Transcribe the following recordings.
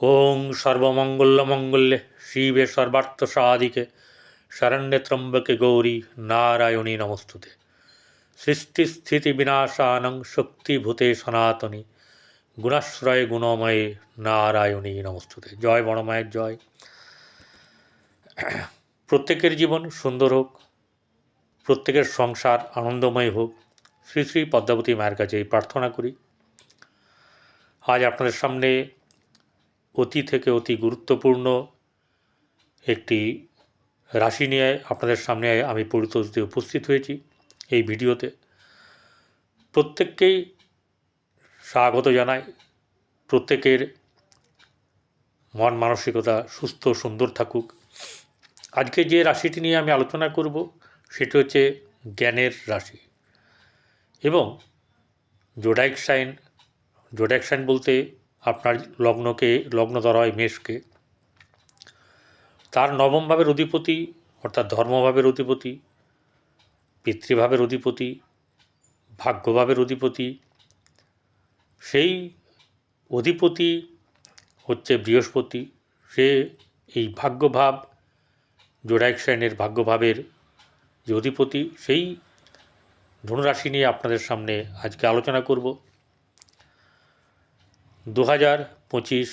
ওং সর্বমঙ্গলমঙ্গলে শিবে সর্বার্থ সাধিকে শরণ্যে ত্রম্বকে গৌরী নারায়ণী নমস্তুতে। সৃষ্টি স্থিতি বিনাশানং শক্তিভূতে সনাতনী, গুণাশ্রয়ে গুণময়ে নারায়ণী নমস্তুতে। জয় বড় মায়ের জয়। প্রত্যেকের জীবন সুন্দর হোক, প্রত্যেকের সংসার আনন্দময় হোক। শ্রী শ্রী পদ্মাবতী মায়ের কাছে প্রার্থনা করি। আজ আপনাদের সামনে অতি থেকে অতি গুরুত্বপূর্ণ একটি রাশি নিয়ে আপনাদের সামনে আমি পরিতোষ দিয়ে উপস্থিত হয়েছি এই ভিডিওতে। প্রত্যেককেই স্বাগত জানাই। প্রত্যেকের মন মানসিকতা সুস্থ, সুন্দর থাকুক। আজকে যে রাশিটি নিয়ে আমি আলোচনা করব, সেটি হচ্ছে জ্ঞানের রাশি। এবং জোডাইক সাইন জোডাইক সাইন বলতে আপনার লগ্নকে লগ্ন ধরা হয় মেষকে। তার নবম ভাবের অধিপতি, অর্থাৎ ধর্মভাবের অধিপতি, পিতৃভাবের অধিপতি, ভাগ্যভাবের অধিপতি, সেই অধিপতি হচ্ছে বৃহস্পতি। সে এই ভাগ্যভাব, জোডাইক সাইনের ভাগ্যভাবের যে অধিপতি, সেই ধনুরাশি নিয়ে আপনাদের সামনে আজকে আলোচনা করব। দু হাজার পঁচিশ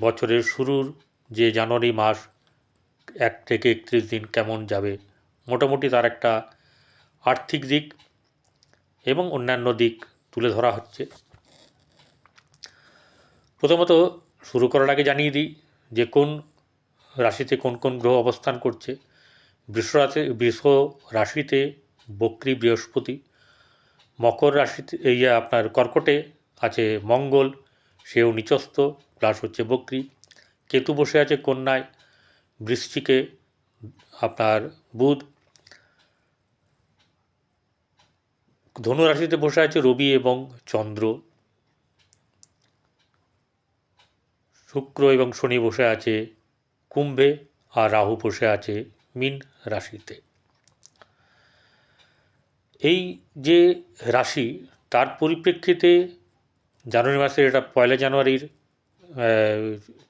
বছরের শুরুর যে জানুয়ারি মাস, এক থেকে একত্রিশ দিন কেমন যাবে? মোটামুটি তার একটা আর্থিক দিক এবং অন্যান্য দিক তুলে ধরা হচ্ছে। প্রথমত শুরু করার আগে জানিয়ে দিই যে কোন রাশিতে কোন কোন গ্রহ অবস্থান করছে। বৃষ রাশি, বৃষ রাশিতে বক্রী বৃহস্পতি, মকর রাশিতে, এই আপনার কর্কটে আছে মঙ্গল, সেও নিচস্থ প্লাস হচ্ছে বক্রী। কেতু বসে আছে কন্যায়, বৃষ্টিকে আপনার বুধ। ধনু রাশিতে বসে আছে রবি এবং চন্দ্র। শুক্র এবং শনি বসে আছে কুম্ভে আর রাহু বসে আছে মিন রাশিতে। এই যে রাশি, তার পরিপ্রেক্ষিতে জানুয়ারি মাসের এটা পয়লা জানুয়ারির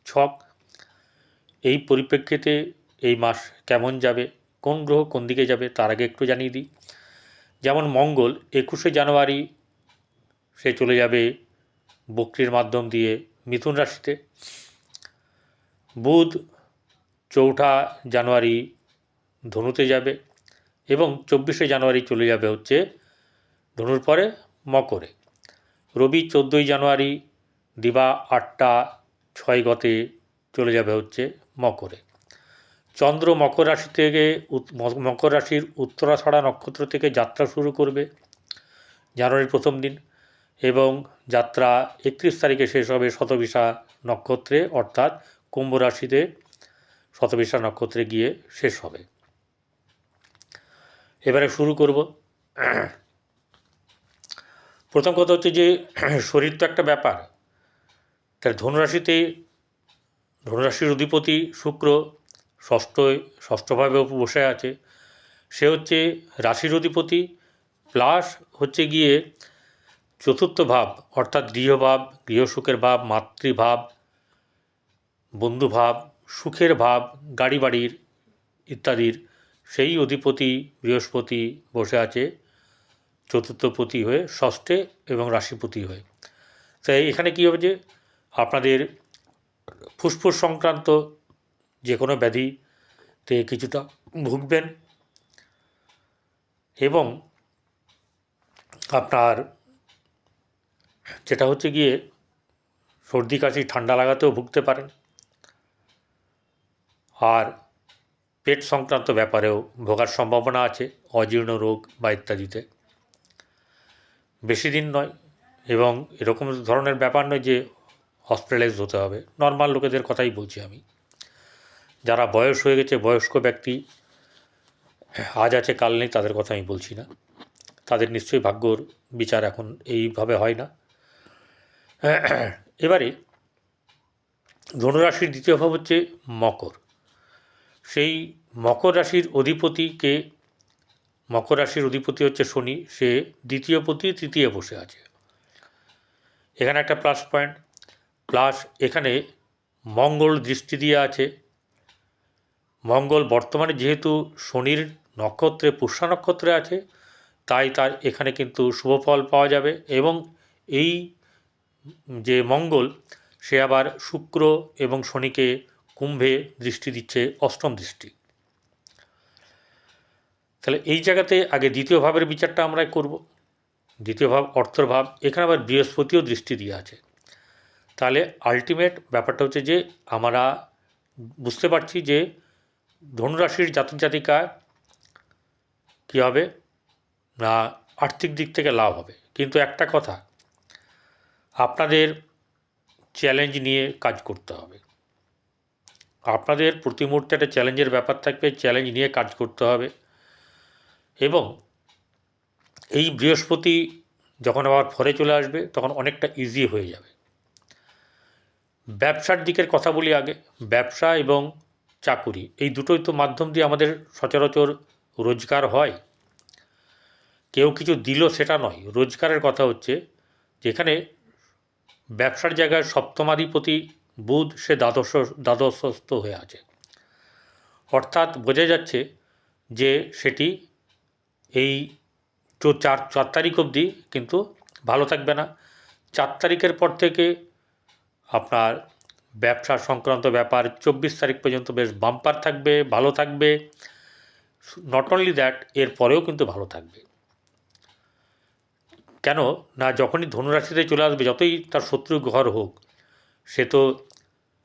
ছক। এই পরিপ্রেক্ষিতে এই মাস কেমন যাবে, কোন গ্রহ কোন দিকে যাবে তার আগে একটু জানিয়ে দিই। যেমন মঙ্গল, একুশে জানুয়ারি সে চলে যাবে বক্রির মাধ্যম দিয়ে মিথুন রাশিতে। বুধ চৌঠা জানুয়ারি ধনুতে যাবে এবং চব্বিশে জানুয়ারি চলে যাবে হচ্ছে ধনুর পরে মকরে। রবি চোদ্দোই জানুয়ারি দিবা আটটা ছয় গতে চলে যাবে হচ্ছে মকরে। চন্দ্র মকর রাশি থেকে মকর রাশির উত্তরাছড়া নক্ষত্র থেকে যাত্রা শুরু করবে জানুয়ারির প্রথম দিন এবং যাত্রা একত্রিশ তারিখে শেষ হবে শতবিশা নক্ষত্রে, অর্থাৎ কুম্ভ রাশিতে শতবিশা নক্ষত্রে গিয়ে শেষ হবে। এবারে শুরু করব। প্রথম কথা হচ্ছে যে, শরীর তো একটা ব্যাপার। তার ধনুরাশিতে, ধনুরাশির অধিপতি শুক্র ষষ্ঠ, ষষ্ঠভাবে বসে আছে। সে হচ্ছে রাশির অধিপতি, প্লাস হচ্ছে গিয়ে চতুর্থ ভাব, অর্থাৎ গৃহভাব, গৃহসুখের ভাব, মাতৃভাব, বন্ধুভাব, সুখের ভাব, গাড়ি বাড়ির ইত্যাদির সেই অধিপতি বৃহস্পতি বসে আছে। চতুর্থপতি হয়ে ষষ্ঠে এবং রাশিপতি হয়ে। তাই এখানে কী হবে যে আপনাদের ফুসফুস সংক্রান্ত যে কোনো ব্যাধিতে কিছুটা ভুগবেন এবং আপনার যেটা হচ্ছে গিয়ে সর্দি কাশি ঠান্ডা লাগাতেও ভুগতে পারেন। আর পেট সংক্রান্ত ব্যাপারেও ভোগার সম্ভাবনা আছে, অজীর্ণ রোগ বা ইত্যাদিতে। বেশি দিন নয় এবং এরকম ধরনের ব্যাপার নয় যে হসপিটালাইজ হতে হবে। নর্মাল লোকেদের কথাই বলছি আমি। যারা বয়স হয়ে গেছে, বয়স্ক ব্যক্তি, আজ আছে, কাল নেই, তাদের কথা আমি বলছি না। তাদের নিশ্চয়ই ভাগ্যর বিচার এখন এইভাবে হয় না। এবারে ধনুরাশির দ্বিতীয় ভাব হচ্ছে মকর। সেই মকর রাশির অধিপতিকে মকর রাশির অধিপতি হচ্ছে শনি, সে দ্বিতীয় পতি তৃতীয় বসে আছে। এখানে একটা প্লাস পয়েন্ট প্লাস এখানে মঙ্গল দৃষ্টি দিয়ে আছে। মঙ্গল বর্তমানে যেহেতু শনির নক্ষত্রে, পুষ্যা নক্ষত্রে আছে, তাই তার এখানে কিন্তু শুভ ফল পাওয়া যাবে এবং এই যে মঙ্গল, সে আবার শুক্র এবং শনিকে কুম্ভে দৃষ্টি দিচ্ছে অষ্টম দৃষ্টি। তাহলে এই জায়গাতে আগে দ্বিতীয় ভাবের বিচারটা আমরা করব। দ্বিতীয় ভাব, অর্থর ভাব, এখানে আবার বৃহস্পতিও দৃষ্টি দিয়ে আছে। তাহলে আলটিমেট ব্যাপারটা হচ্ছে যে, আমরা বুঝতে পারছি যে, ধনুরাশির জাতক জাতিকা কী হবে? না, আর্থিক দিক থেকে লাভ হবে। কিন্তু একটা কথা, আপনাদের চ্যালেঞ্জ নিয়ে কাজ করতে হবে। আপনাদের প্রতি মুহূর্তে একটা চ্যালেঞ্জের ব্যাপার থাকবে চ্যালেঞ্জ নিয়ে কাজ করতে হবে। এবং এই বৃহস্পতি যখন আবার ফরে চলে আসবে, তখন অনেকটা ইজি হয়ে যাবে। ব্যবসার দিকের কথা বলি আগে। ব্যবসা এবং চাকুরি, এই দুটোই তো মাধ্যম দিয়ে আমাদের সচরাচর রোজগার হয়। কেউ কিছু দিল সেটা নয়। রোজগারের কথা হচ্ছে, যেখানে ব্যবসার জায়গায় সপ্তমাধিপতি বুধ, সে দ্বাদশ, দ্বাদশস্থ হয়ে আছে। অর্থাৎ বোঝা যাচ্ছে যে সেটি এই চার চার তারিখ অবধি কিন্তু ভালো থাকবে না। চার তারিখের পর থেকে আপনার ব্যবসা সংক্রান্ত ব্যাপার চব্বিশ তারিখ পর্যন্ত বেশ বাম্পার থাকবে, ভালো থাকবে। নট অনলি দ্যাট এর পরেও কিন্তু ভালো থাকবে। কেন? না, যখনই ধনুরাশিতে চলে আসবে, যতই তার শত্রু ঘর হোক, সে তো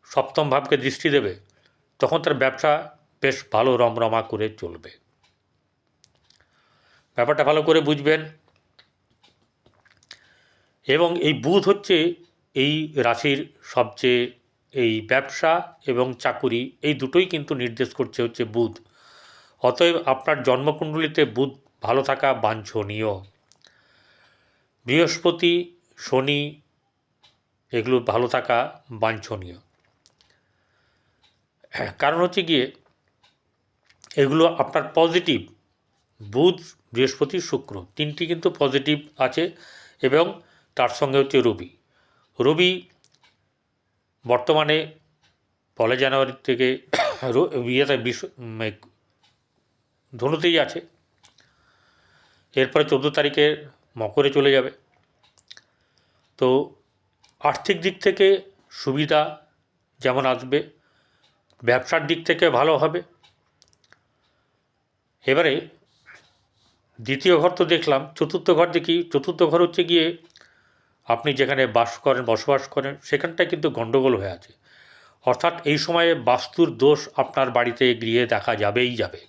সপ্তম ভাবকে দৃষ্টি দেবে, তখন তার ব্যবসা বেশ ভালো রমরমা করে চলবে। ব্যাপারটা ভালো করে বুঝবেন। এবং এই বুধ হচ্ছে এই রাশির সবচেয়ে এই ব্যবসা এবং চাকুরি, এই দুটোই কিন্তু নির্দেশ করছে হচ্ছে বুধ। অতএব আপনার জন্মকুণ্ডলিতে বুধ ভালো থাকা বাঞ্ছনীয়। বৃহস্পতি, শনি এগুলো ভালো থাকা বাঞ্ছনীয়। কারণ হচ্ছে গিয়ে এগুলো আপনার পজিটিভ। বুধ বৃহস্পতি শুক্র। তিনটি কিন্তু পজিটিভ আছে এবং তার সঙ্গে হচ্ছে রবি। রবি বর্তমানে পয়লা জানুয়ারি থেকে ইয়েতে বিশ্ব ধনুতেই আছে। এরপরে চোদ্দ তারিখে মকরে চলে যাবে। তো আর্থিক দিক থেকে সুবিধা যেমন আসবে, ব্যবসার দিক থেকে ভালো হবে। এবারে দ্বিতীয় ঘর তো দেখলাম, চতুর্থ ঘর দেখি, চতুর্থ ঘর হচ্ছে গিয়ে আপনি যেখানে বাস করেন, বসবাস করেন, সেখানটায় কিন্তু গণ্ডগোল হয়ে আছে। অর্থাৎ এই সময়ে বাস্তুর দোষ আপনার বাড়িতে গৃহে দেখা যাবেই যাবে।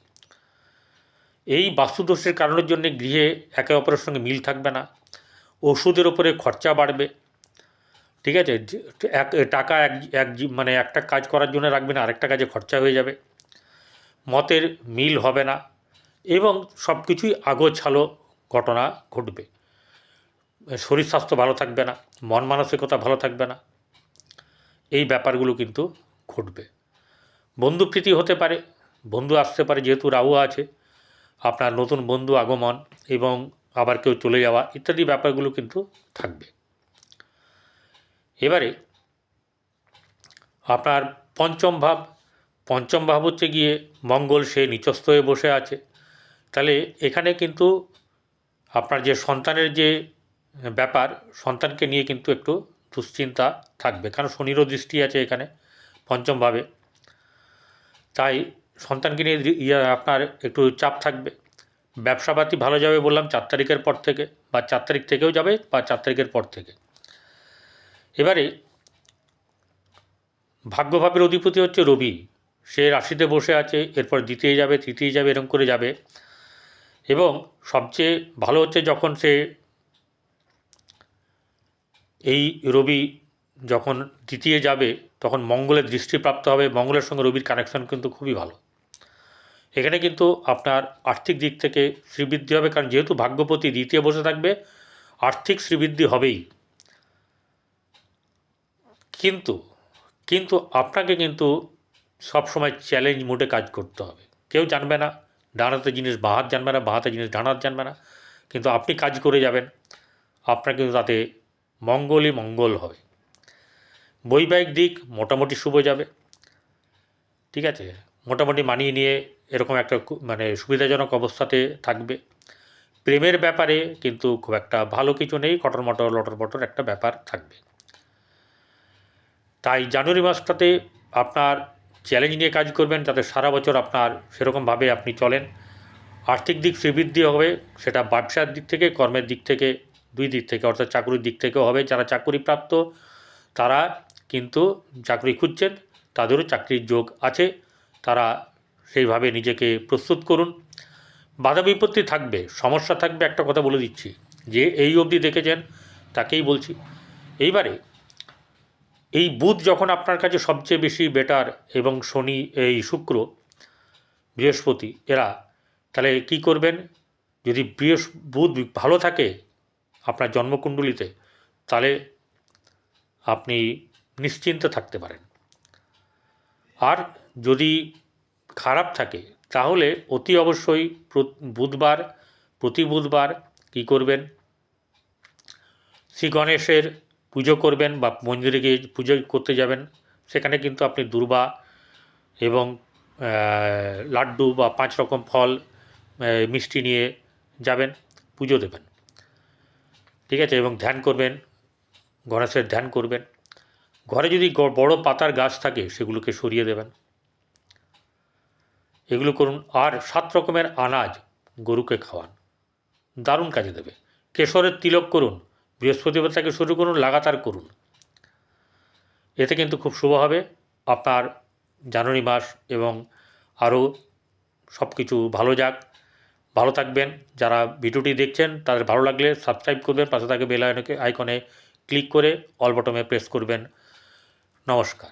এই বাস্তুদোষের কারণের জন্য গৃহে একে অপরের সঙ্গে মিল থাকবে না, ওষুধের ওপরে খরচা বাড়বে। ঠিক আছে? এক, টাকা এক এক মানে একটা কাজ করার জন্য রাখবেন, আরেকটা কাজে খরচা হয়ে যাবে। মতের মিল হবে না। এবং সব কিছুই আগোছালো ঘটনা ঘটবে। শরীর স্বাস্থ্য ভালো থাকবে না, মন মানসিকতা ভালো থাকবে না, এই ব্যাপারগুলো কিন্তু ঘটবে। বন্ধুপ্রীতি হতে পারে, বন্ধু আসতে পারে, যেহেতু রাহু আছে, আপনার নতুন বন্ধু আগমন এবং আবার কেউ চলে যাওয়া, ইত্যাদি ব্যাপারগুলো কিন্তু থাকবে। এবারে আপনার পঞ্চম ভাব পঞ্চম ভাব হচ্ছে গিয়ে মঙ্গল, সে নিচস্থ হয়ে বসে আছে। তাহলে এখানে কিন্তু আপনার যে সন্তানের যে ব্যাপার, সন্তানকে নিয়ে কিন্তু একটু দুশ্চিন্তা থাকবে। কারণ শনিরও দৃষ্টি আছে এখানে পঞ্চমভাবে। তাই সন্তানকে নিয়ে আপনার একটু চাপ থাকবে। ব্যবসাপাতি ভালো যাবে বললাম চার তারিখের পর থেকে বা চার তারিখ থেকেও যাবে বা চার তারিখের পর থেকে। এবারে ভাগ্যভাবের অধিপতি হচ্ছে রবি। সে রাশিতে বসে আছে, এরপর দ্বিতীয় যাবে, তৃতীয় যাবে, এরকম করে যাবে। এবং সবচেয়ে ভালো হচ্ছে যখন সে এই রবি যখন দ্বিতীয় যাবে, তখন মঙ্গলের দৃষ্টিপ্রাপ্ত হবে। মঙ্গলের সঙ্গে রবির কানেকশন কিন্তু খুবই ভালো। এখানে কিন্তু আপনার আর্থিক দিক থেকে শ্রীবৃদ্ধি হবে, কারণ যেহেতু ভাগ্যপতি দ্বিতীয় বসে থাকবে, আর্থিক শ্রীবৃদ্ধি হবেই। কিন্তু কিন্তু আপনাকে কিন্তু সবসময় চ্যালেঞ্জ মোডে কাজ করতে হবে। কেউ জানবে না ডানাতে জিনিস বাহাত জানবে না বাহাতে জিনিস ডানাত জানবে না। কিন্তু আপনি কাজ করে যাবেন আপনার কিন্তু তাতে মঙ্গলই মঙ্গল হবে। বৈবাহিক দিক মোটামুটি শুভ যাবে। ঠিক আছে? মোটামুটি মানিয়ে নিয়ে এরকম একটা মানে সুবিধাজনক অবস্থাতে থাকবে। প্রেমের ব্যাপারে কিন্তু খুব একটা ভালো কিছু নেই, কটর মটর, লটর পটর একটা ব্যাপার থাকবে। তাই জানুয়ারি মাসটাতে আপনার চ্যালেঞ্জ নিয়ে কাজ করবেন, যাতে সারা বছর আপনার সেরকমভাবে আপনি চলেন। আর্থিক দিক শ্রীবৃদ্ধি হবে, সেটা ব্যবসার দিক থেকে, কর্মের দিক থেকে, দুই দিক থেকে, অর্থাৎ চাকুরির দিক থেকেও হবে। যারা চাকুরি প্রাপ্ত তারা কিন্তু চাকরি খুঁজছেন, তাদেরও চাকরির যোগ আছে। তারা সেইভাবে নিজেকে প্রস্তুত করুন। বাধা বিপত্তি থাকবে, সমস্যা থাকবে, একটা কথা বলে দিচ্ছি। যে এই অবধি দেখেছেন, তাকেই বলছি। এইবারে এই বুধ যখন আপনার কাছে সবচেয়ে বেশি বেটার এবং শনি এই শুক্র, বৃহস্পতি, এরা, তাহলে কি করবেন? যদি বৃহস্প বুধ ভালো থাকে আপনার জন্মকুণ্ডলিতে, তাহলে আপনি নিশ্চিন্ত থাকতে পারেন। আর যদি খারাপ থাকে, তাহলে অতি অবশ্যই বুধবার, প্রতি বুধবার কী করবেন? শ্রী গণেশের পুজো করবেন বা মন্দিরে গিয়ে পুজো করতে যাবেন, সেখানে কিন্তু আপনি দুর্বা এবং লাড্ডু বা পাঁচ রকম ফল মিষ্টি নিয়ে যাবেন, পুজো দেবেন। ঠিক আছে? এবং ধ্যান করবেন, গণেশের ধ্যান করবেন। ঘরে যদি বড় পাতার গাছ থাকে, সেগুলোকে সরিয়ে দেবেন। এগুলো করুন। আর সাত রকমের আনাজ গরুকে খাওয়ান। দারুণ কাজে দেবে। কেশরের তিলক করুন। বৃহস্পতিবার থেকে শুরু করুন, লাগাতার করুন। এতে কিন্তু খুব শুভ হবে। আপনার জানুয়ারি মাস এবং আরও সব কিছু ভালো যাক। ভালো থাকবেন। যারা ভিডিওটি দেখছেন, তাদের ভালো লাগলে সাবস্ক্রাইব করবেন। পাশে থাকে বেল আইকনে ক্লিক করে অল বটমে প্রেস করবেন। নমস্কার।